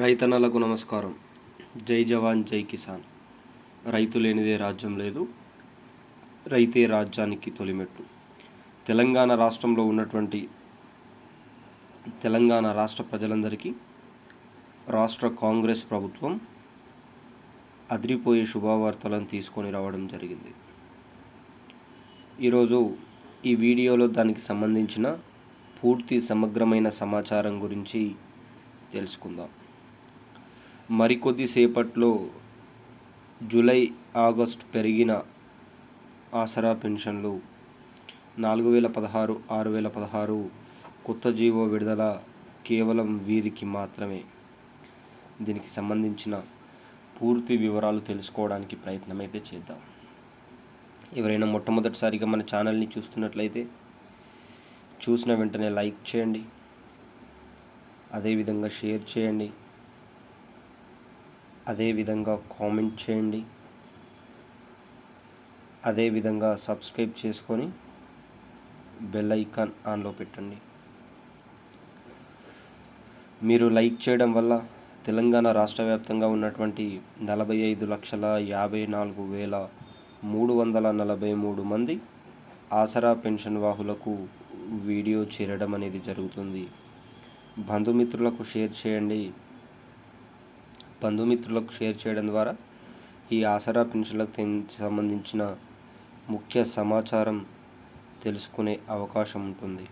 రైతన్నలకు నమస్కారం. జై జవాన్ జై కిసాన్. రైతు లేనిదే రాజ్యం లేదు. రైతే రాజ్యానికి తొలిమెట్టు. తెలంగాణ రాష్ట్రంలో ఉన్నటువంటి తెలంగాణ రాష్ట్ర ప్రజలందరికీ రాష్ట్ర కాంగ్రెస్ ప్రభుత్వం అదిరిపోయే శుభవార్తలను తీసుకొని రావడం జరిగింది. ఈరోజు ఈ వీడియోలో దానికి సంబంధించిన పూర్తి సమగ్రమైన సమాచారం గురించి తెలుసుకుందాం. మరికొద్దిసేపట్లో జూలై ఆగస్ట్ పెరిగిన ఆసరా పెన్షన్లు నాలుగు వేల పదహారు ఆరు వేల పదహారు కొత్త జీవో విడుదల కేవలం వీరికి మాత్రమే. దీనికి సంబంధించిన పూర్తి వివరాలు తెలుసుకోవడానికి ప్రయత్నం అయితే చేద్దాం. ఎవరైనా మొట్టమొదటిసారిగా మన ఛానల్ని చూస్తున్నట్లయితే చూసిన వెంటనే లైక్ చేయండి. అదేవిధంగా షేర్ చేయండి. అదేవిధంగా కామెంట్ చేయండి. అదేవిధంగా సబ్స్క్రైబ్ చేసుకొని బెల్ ఐకాన్ ఆన్లో పెట్టండి. మీరు లైక్ చేయడం వల్ల తెలంగాణ రాష్ట్ర వ్యాప్తంగా ఉన్నటువంటి నలభై ఐదు లక్షల యాభై నాలుగు వేల మూడు వందల నలభై మూడు మంది ఆసరా పెన్షన్ వాహులకు వీడియో చేరడం అనేది జరుగుతుంది. బంధుమిత్రులకు షేర్ చేయండి. బంధుమిత్రులకు షేర్ చేయడం ద్వారా ఈ ఆసరా పెన్షన్లకు సంబంధించిన ముఖ్య సమాచారం తెలుసుకునే అవకాశం ఉంటుంది.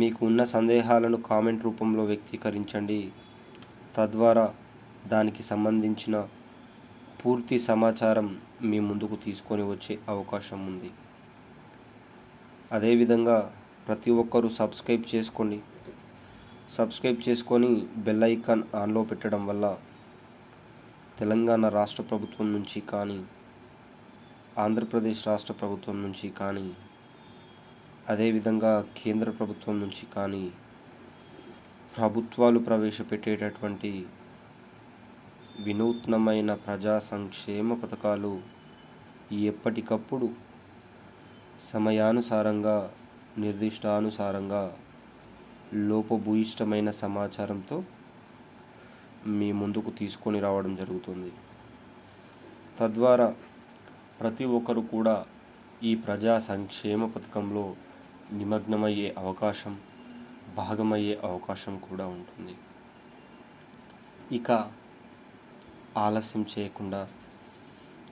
మీకు ఉన్న సందేహాలను కామెంట్ రూపంలో వ్యక్తీకరించండి. తద్వారా దానికి సంబంధించిన పూర్తి సమాచారం మీ ముందుకు తీసుకొని వచ్చే అవకాశం ఉంది. అదేవిధంగా ప్రతి ఒక్కరూ సబ్స్క్రైబ్ చేసుకోండి. సబ్స్క్రైబ్ చేసుకొని బెల్ ఐకాన్ ఆన్లో పెట్టడం వల్ల తెలంగాణ రాష్ట్ర ప్రభుత్వం నుంచి కానీ ఆంధ్రప్రదేశ్ రాష్ట్ర ప్రభుత్వం నుంచి కానీ అదేవిధంగా కేంద్ర ప్రభుత్వం నుంచి కానీ ప్రభుత్వాలు ప్రవేశపెట్టేటటువంటి వినూత్నమైన ప్రజా సంక్షేమ పథకాలు ఎప్పటికప్పుడు సమయానుసారంగా నిర్దిష్టానుసారంగా లోపభూయిష్టమైన సమాచారంతో మీ ముందుకు తీసుకొని రావడం జరుగుతుంది. తద్వారా ప్రతి ఒక్కరు కూడా ఈ ప్రజా సంక్షేమ పథకంలో నిమగ్నమయ్యే అవకాశం భాగమయ్యే అవకాశం కూడా ఉంటుంది. ఇక ఆలస్యం చేయకుండా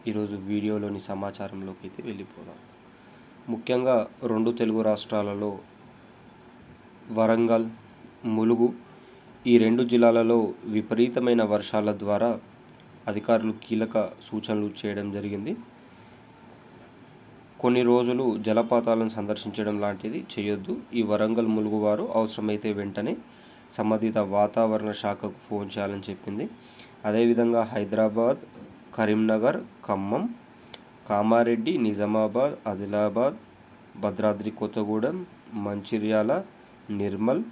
ఈరోజు వీడియోలోని సమాచారంలోకి అయితే వెళ్ళిపోదాం. ముఖ్యంగా రెండు తెలుగు రాష్ట్రాలలో వరంగల్ ములుగు ఈ రెండు జిల్లాలలో విపరీతమైన వర్షాల ద్వారా అధికారులు కీలక సూచనలు చేయడం జరిగింది. కొన్ని రోజులు జలపాతాలను సందర్శించడం లాంటిది చేయొద్దు. ఈ వరంగల్ ములుగు వారు అవసరమైతే వెంటనే సంబంధిత వాతావరణ శాఖకు ఫోన్ చేయాలని చెప్పింది. అదేవిధంగా హైదరాబాద్ కరీంనగర్ ఖమ్మం కామారెడ్డి నిజామాబాద్ ఆదిలాబాద్ భద్రాద్రి కొత్తగూడెం మంచిర్యాల నిర్మల్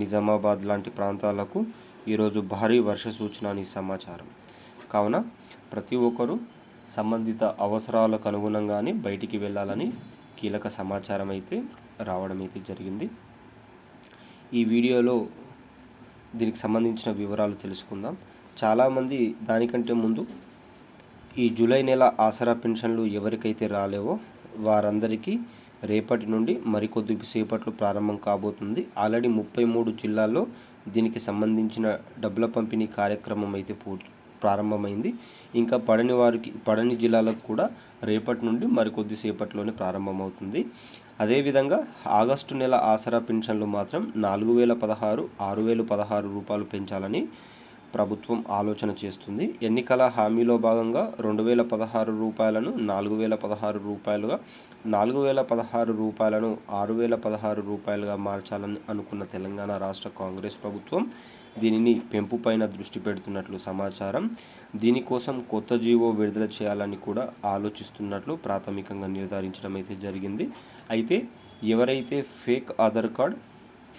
నిజామాబాద్ లాంటి ప్రాంతాలకు ఈరోజు భారీ వర్ష సూచన అని సమాచారం. కావున ప్రతి ఒక్కరూ సంబంధిత అవసరాలకు అనుగుణంగానే బయటికి వెళ్ళాలని కీలక సమాచారం అయితే రావడం అయితే జరిగింది. ఈ వీడియోలో దీనికి సంబంధించిన వివరాలు తెలుసుకుందాం. చాలామంది దానికంటే ముందు ఈ జూలై నెల ఆసరా పెన్షన్లు ఎవరికైతే రాలేవో వారందరికీ రేపటి నుండి మరికొద్ది సేపట్లో ప్రారంభం కాబోతుంది. ఆల్రెడీ ముప్పై మూడు జిల్లాల్లో దీనికి సంబంధించిన డబ్బుల పంపిణీ కార్యక్రమం అయితే పూర్తి ప్రారంభమైంది. ఇంకా పడని వారికి పడని జిల్లాలకు కూడా రేపటి నుండి మరికొద్ది సేపట్లోనే ప్రారంభమవుతుంది. అదేవిధంగా ఆగస్టు నెల ఆసరా పెన్షన్లు మాత్రం నాలుగు వేల పదహారు ఆరు వేలు పదహారు రూపాయలు పెంచాలని ప్రభుత్వం ఆలోచన చేస్తుంది. ఎన్నికల హామీలో భాగంగా రెండు వేల పదహారు రూపాయలను నాలుగు వేల పదహారు రూపాయలుగా నాలుగు వేల పదహారు రూపాయలను ఆరు వేల పదహారు రూపాయలుగా మార్చాలని అనుకున్న తెలంగాణ రాష్ట్ర కాంగ్రెస్ ప్రభుత్వం దీనిని పెంపుపైన దృష్టి పెడుతున్నట్లు సమాచారం. దీనికోసం కొత్త జీవో విడుదల చేయాలని కూడా ఆలోచిస్తున్నట్లు ప్రాథమికంగా నిర్ధారించడం అయితే జరిగింది. అయితే ఎవరైతే fake Aadhaar card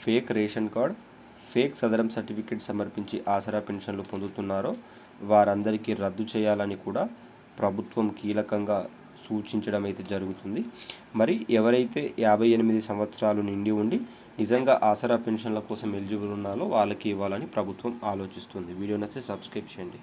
fake ration card fake Sadaram certificate సమర్పించి ఆసరా పెన్షన్లు పొందుతున్నారో వారందరికీ రద్దు చేయాలని కూడా ప్రభుత్వం కీలకంగా సూచించడం అయితే జరుగుతుంది. మరి ఎవరైతే యాభై ఎనిమిది సంవత్సరాలు నిండి ఉండి నిజంగా ఆసరా పెన్షన్ల కోసం ఎలిజిబుల్ ఉన్నాలో వాళ్ళకి ఇవ్వాలని ప్రభుత్వం ఆలోచిస్తుంది. వీడియో నచ్చితే సబ్స్క్రైబ్ చేయండి.